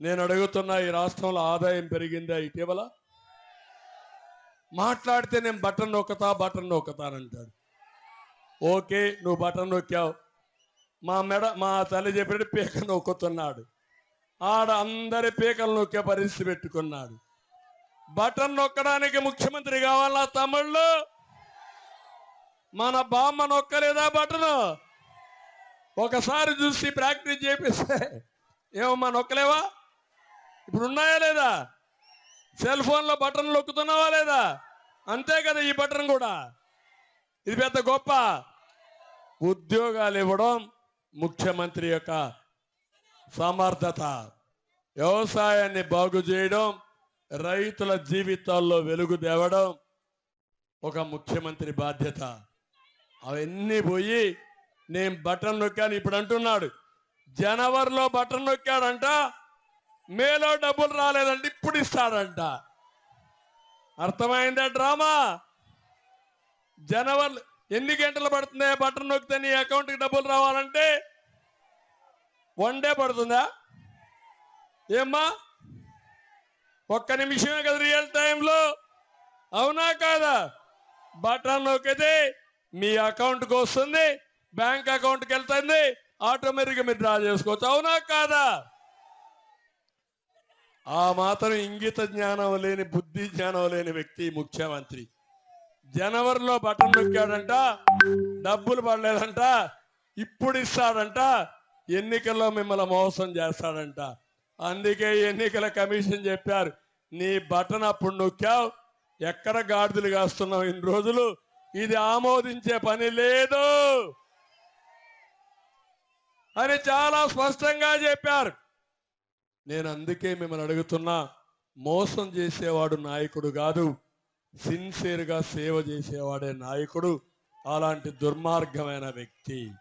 నేను అడుగుతున్నా ఈ రాష్ట్రంలో ఆదాయం పెరిగిందా ఇటీవల? మాట్లాడితే నేను బటన్ నొక్కుతా బటన్ నొక్కతానంటాడు. ఓకే నువ్వు బటన్ నొక్కావు. మా మెడ మా తల్లి చెప్పినట్టు పీక నొక్కుతున్నాడు. ఆడ అందరి పీకలు నొక్కే పరిస్థితి పెట్టుకున్నాడు. బటన్ నొక్కడానికి ముఖ్యమంత్రి కావాలా తమిళ్ళు మన బామ్మ నొక్కలేదా బటను? ఒకసారి చూసి ప్రాక్టీస్ చేపిస్తే ఏమమ్మా నొక్కలేవా? ఇప్పుడు ఉన్నాయా లేదా? సెల్ ఫోన్లో బటన్ నొక్కుతున్నావా లేదా? అంతే కదా ఈ బటన్ కూడా. ఇది పెద్ద గొప్ప. ఉద్యోగాలు ఇవ్వడం ముఖ్యమంత్రి యొక్క సమర్థత. వ్యవసాయాన్ని బాగు చేయడం రైతుల జీవితాల్లో వెలుగు తేవడం ఒక ముఖ్యమంత్రి బాధ్యత. అవన్నీ పోయి నేను బటన్ నొక్కాను ఇప్పుడు అంటున్నాడు. జనవరిలో బటన్ నొక్కాడంట మేలో డబ్బులు రాలేదండి ఇప్పుడు ఇస్తాడంట. అర్థమైందా డ్రామా? జనవరి ఎన్ని గంటలు పడుతుంది బటన్ నొక్కితే నీ అకౌంట్కి డబ్బులు రావాలంటే? వన్ డే పడుతుందా? ఏమ్మా? ఒక్క నిమిషమే కదా రియల్ టైంలో? అవునా కాదా? బటన్ నొక్కితే మీ అకౌంట్కి వస్తుంది బ్యాంక్ అకౌంట్కి వెళ్తుంది ఆటోమేటిక్గా మీరు డ్రా చేసుకోవచ్చు. అవునా కాదా? ఆ మాత్రం ఇంగిత జ్ఞానం లేని బుద్ధి జ్ఞానం లేని వ్యక్తి ముఖ్యమంత్రి. జనవరిలో బటన్ నొక్కాడంట డబ్బులు పడలేదంట ఇప్పుడు ఇస్తాడంట ఎన్నికల్లో మిమ్మల్ని మోసం చేస్తాడంట. అందుకే ఎన్నికల కమిషన్ చెప్పారు నీ బటన్ అప్పుడు నొక్కావు ఎక్కడ గాడిదలు కాస్తున్నావు ఇన్ని రోజులు ఇది ఆమోదించే పని లేదు అని చాలా స్పష్టంగా చెప్పారు. నేను అందుకే మిమ్మల్ని అడుగుతున్నా మోసం చేసేవాడు నాయకుడు కాదు సిన్సియర్గా సేవ చేసేవాడే నాయకుడు అలాంటి దుర్మార్గమైన వ్యక్తి.